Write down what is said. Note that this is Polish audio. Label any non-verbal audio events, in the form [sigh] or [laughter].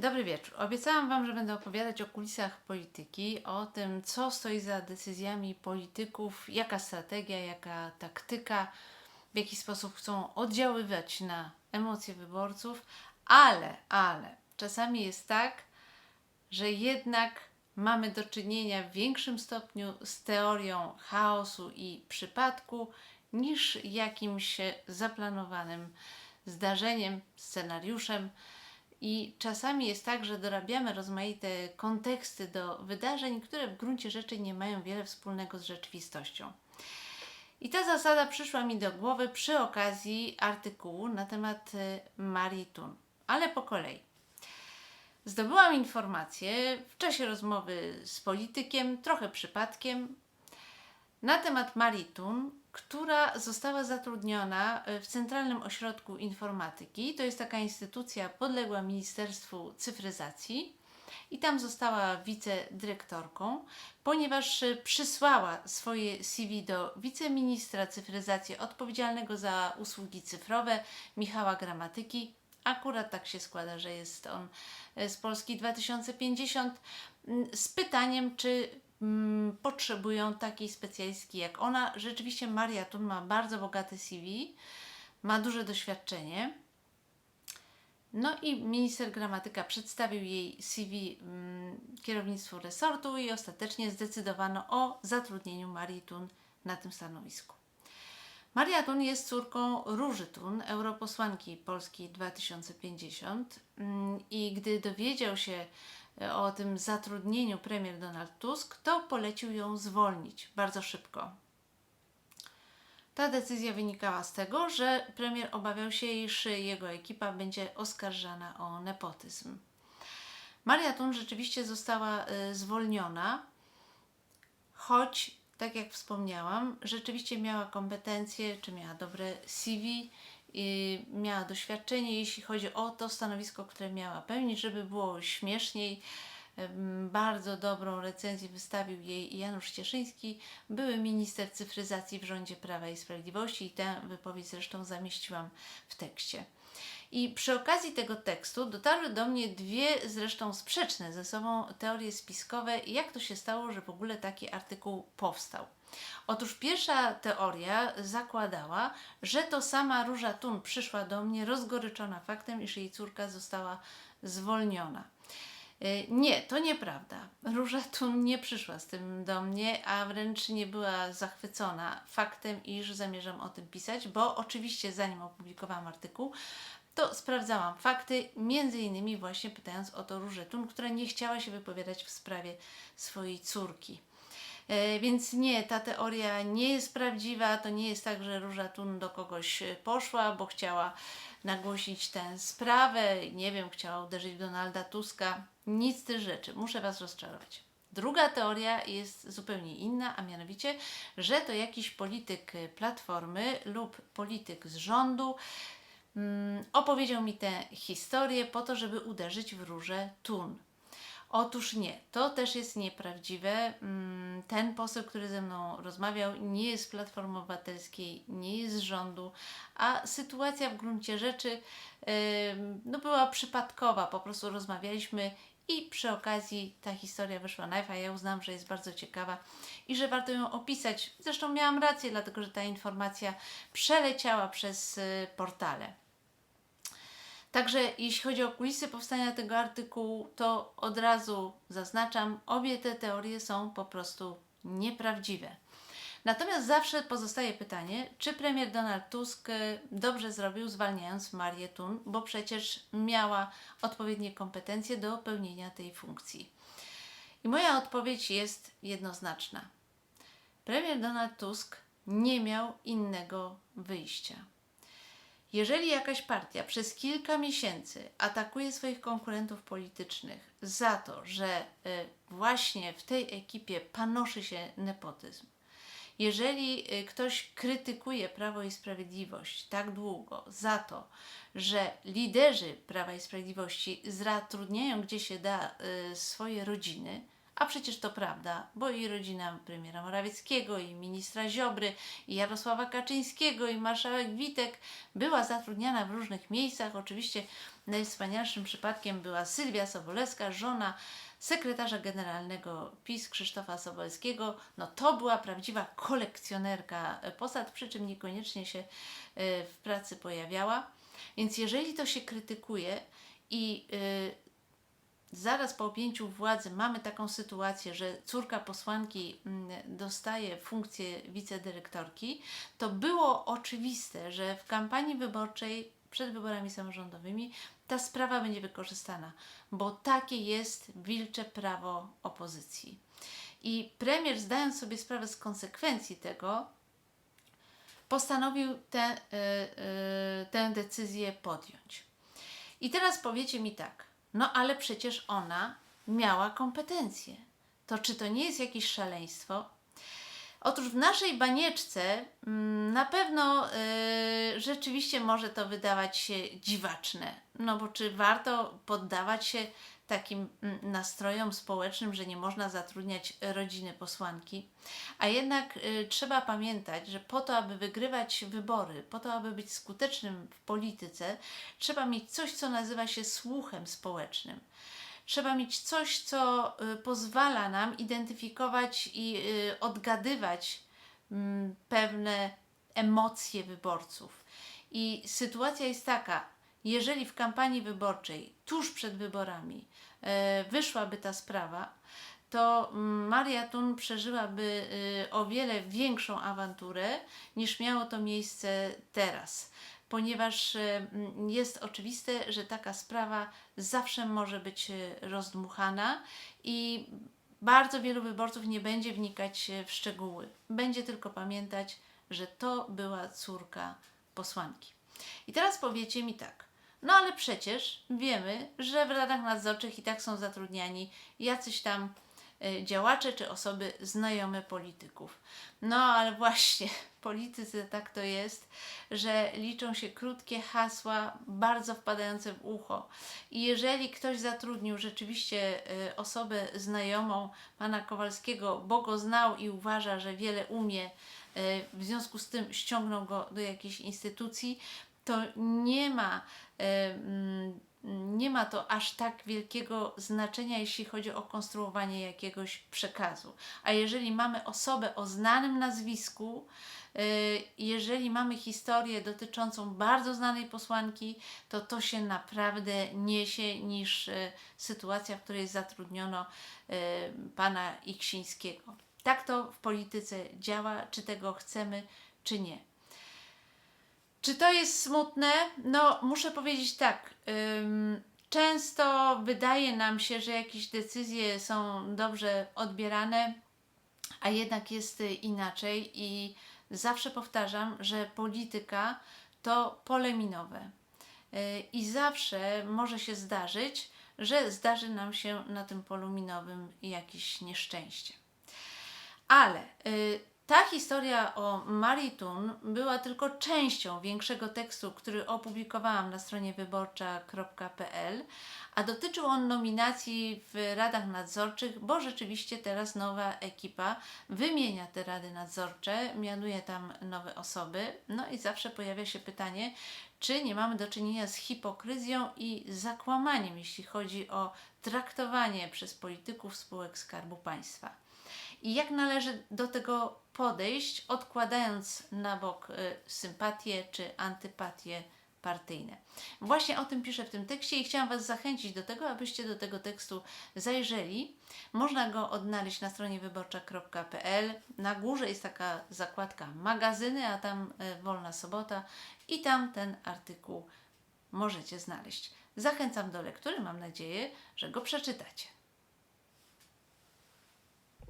Dobry wieczór. Obiecałam Wam, że będę opowiadać o kulisach polityki, o tym, co stoi za decyzjami polityków, jaka strategia, jaka taktyka, w jaki sposób chcą oddziaływać na emocje wyborców, ale, ale czasami jest tak, że jednak mamy do czynienia w większym stopniu z teorią chaosu i przypadku niż jakimś zaplanowanym zdarzeniem, scenariuszem. I czasami jest tak, że dorabiamy rozmaite konteksty do wydarzeń, które w gruncie rzeczy nie mają wiele wspólnego z rzeczywistością. I ta zasada przyszła mi do głowy przy okazji artykułu na temat y, Marii Tun, ale po kolei. Zdobyłam informację w czasie rozmowy z politykiem, trochę przypadkiem, na temat Marii Tun, która została zatrudniona w Centralnym Ośrodku Informatyki. To jest taka instytucja podległa Ministerstwu Cyfryzacji. I tam została wicedyrektorką, ponieważ e, przysłała swoje CV do wiceministra cyfryzacji odpowiedzialnego za usługi cyfrowe Michała Gramatyki. Akurat tak się składa, że jest on e, z Polski 2050 m, z pytaniem, czy mm, potrzebują takiej specjalistki jak ona. Rzeczywiście Maria Tun ma bardzo bogate CV, ma duże doświadczenie. No i minister gramatyka przedstawił jej CV mm, kierownictwu resortu i ostatecznie zdecydowano o zatrudnieniu Marii Tun na tym stanowisku. Maria Tun jest córką Róży Tun, europosłanki Polski 2050 mm, i gdy dowiedział się o tym zatrudnieniu premier Donald Tusk, to polecił ją zwolnić bardzo szybko. Ta decyzja wynikała z tego, że premier obawiał się, iż jego ekipa będzie oskarżana o nepotyzm. Maria Tun rzeczywiście została y, zwolniona, choć, tak jak wspomniałam, rzeczywiście miała kompetencje, czy miała dobre CV, miała doświadczenie, jeśli chodzi o to stanowisko, które miała pełnić, żeby było śmieszniej. Bardzo dobrą recenzję wystawił jej Janusz Cieszyński, były minister cyfryzacji w rządzie Prawa i Sprawiedliwości i tę wypowiedź zresztą zamieściłam w tekście. I przy okazji tego tekstu dotarły do mnie dwie zresztą sprzeczne ze sobą teorie spiskowe, jak to się stało, że w ogóle taki artykuł powstał. Otóż pierwsza teoria zakładała, że to sama Róża Tun przyszła do mnie rozgoryczona faktem, iż jej córka została zwolniona. Y, Nie, to nieprawda. Róża Tun nie przyszła z tym do mnie, a wręcz nie była zachwycona faktem, iż zamierzam o tym pisać, bo oczywiście zanim opublikowałam artykuł, to sprawdzałam fakty, między innymi właśnie pytając o to Różę Tun, która nie chciała się wypowiadać w sprawie swojej córki. E, Więc nie, ta teoria nie jest prawdziwa. To nie jest tak, że Róża Tun do kogoś e, poszła, bo chciała nagłosić tę sprawę. Nie wiem, chciała uderzyć Donalda Tuska. Nic z tych rzeczy. Muszę Was rozczarować. Druga teoria jest zupełnie inna, a mianowicie, że to jakiś polityk e, Platformy lub polityk z rządu opowiedział mi tę historię po to, żeby uderzyć w Różę Tun. Otóż nie, to też jest nieprawdziwe. Mm, Ten poseł, który ze mną rozmawiał, nie jest z Platformy Obywatelskiej, nie jest z rządu, a sytuacja w gruncie rzeczy no, była przypadkowa. Po prostu rozmawialiśmy i przy okazji ta historia wyszła na a ja uznam, że jest bardzo ciekawa i że warto ją opisać. Zresztą miałam rację, dlatego że ta informacja przeleciała przez y, portale. Także jeśli chodzi o kulisy powstania tego artykułu, to od razu zaznaczam, obie te teorie są po prostu nieprawdziwe. Natomiast zawsze pozostaje pytanie, czy premier Donald Tusk y, dobrze zrobił zwalniając Marię Tun, bo przecież miała odpowiednie kompetencje do pełnienia tej funkcji. I moja odpowiedź jest jednoznaczna. Premier Donald Tusk nie miał innego wyjścia. Jeżeli jakaś partia przez kilka miesięcy atakuje swoich konkurentów politycznych za to, że y, właśnie w tej ekipie panoszy się nepotyzm, jeżeli y, ktoś krytykuje Prawo i Sprawiedliwość tak długo za to, że liderzy Prawa i Sprawiedliwości zatrudniają gdzie się da y, swoje rodziny, A przecież to prawda, bo i rodzina premiera Morawieckiego, i ministra Ziobry, i Jarosława Kaczyńskiego, i marszałek Witek była zatrudniana w różnych miejscach. Oczywiście najwspanialszym przypadkiem była Sylwia Sobolewska, żona sekretarza generalnego PiS Krzysztofa Sobolskiego. No to była prawdziwa kolekcjonerka posad, przy czym niekoniecznie się y, w pracy pojawiała. Więc jeżeli to się krytykuje i y, zaraz po objęciu władzy mamy taką sytuację, że córka posłanki mm, dostaje funkcję wicedyrektorki, to było oczywiste, że w kampanii wyborczej przed wyborami samorządowymi ta sprawa będzie wykorzystana, bo takie jest wilcze prawo opozycji. I premier, zdając sobie sprawę z konsekwencji tego, postanowił tę y, y, tę decyzję podjąć. I teraz powiecie mi tak, no ale przecież ona miała kompetencje. To czy to nie jest jakieś szaleństwo? Otóż w naszej banieczce mm, na pewno y, rzeczywiście może to wydawać się dziwaczne. No bo czy warto poddawać się takim mm, nastrojom społecznym, że nie można zatrudniać rodziny posłanki? A jednak y, trzeba pamiętać, że po to, aby wygrywać wybory, po to, aby być skutecznym w polityce, trzeba mieć coś, co nazywa się słuchem społecznym trzeba mieć coś, co y, pozwala nam identyfikować i y, odgadywać mm, pewne emocje wyborców. I sytuacja jest taka, jeżeli w kampanii wyborczej, tuż przed wyborami, y, wyszłaby ta sprawa, to mm, Maria Tun przeżyłaby o wiele większą awanturę niż miało to miejsce teraz ponieważ e, jest oczywiste, że taka sprawa zawsze może być e, rozdmuchana i bardzo wielu wyborców nie będzie wnikać w szczegóły. Będzie tylko pamiętać, że to była córka posłanki. I teraz powiecie mi tak. No ale przecież wiemy, że w radach nadzorczych i tak są zatrudniani jacyś tam Y, działacze czy osoby znajome polityków. No ale właśnie, [laughs] politycy tak to jest, że liczą się krótkie hasła, bardzo wpadające w ucho. I jeżeli ktoś zatrudnił rzeczywiście y, osobę znajomą pana Kowalskiego, bo go znał i uważa, że wiele umie, y, w związku z tym ściągnął go do jakiejś instytucji, to nie ma mm, nie ma to aż tak wielkiego znaczenia, jeśli chodzi o konstruowanie jakiegoś przekazu. A jeżeli mamy osobę o znanym nazwisku, y, jeżeli mamy historię dotyczącą bardzo znanej posłanki, to to się naprawdę niesie niż y, sytuacja, w której zatrudniono pana Iksińskiego. Tak to w polityce działa, czy tego chcemy, czy nie. Czy to jest smutne? No, muszę powiedzieć tak. Ym, często wydaje nam się, że jakieś decyzje są dobrze odbierane, a jednak jest inaczej, i zawsze powtarzam, że polityka to pole minowe. Yy, I zawsze może się zdarzyć, że zdarzy nam się na tym polu minowym jakieś nieszczęście. Ale yy, ta historia o Maritun była tylko częścią większego tekstu, który opublikowałam na stronie wyborcza.pl, a dotyczył on nominacji w radach nadzorczych, bo rzeczywiście teraz nowa ekipa wymienia te rady nadzorcze, mianuje tam nowe osoby. No i zawsze pojawia się pytanie, czy nie mamy do czynienia z hipokryzją i zakłamaniem, jeśli chodzi o traktowanie przez polityków spółek Skarbu Państwa i jak należy do tego podejść, odkładając na bok y, sympatie czy antypatie partyjne. Właśnie o tym piszę w tym tekście i chciałam Was zachęcić do tego, abyście do tego tekstu zajrzeli. Można go odnaleźć na stronie wyborcza.pl. Na górze jest taka zakładka magazyny, a tam y, wolna sobota i tam ten artykuł możecie znaleźć. Zachęcam do lektury, mam nadzieję, że go przeczytacie.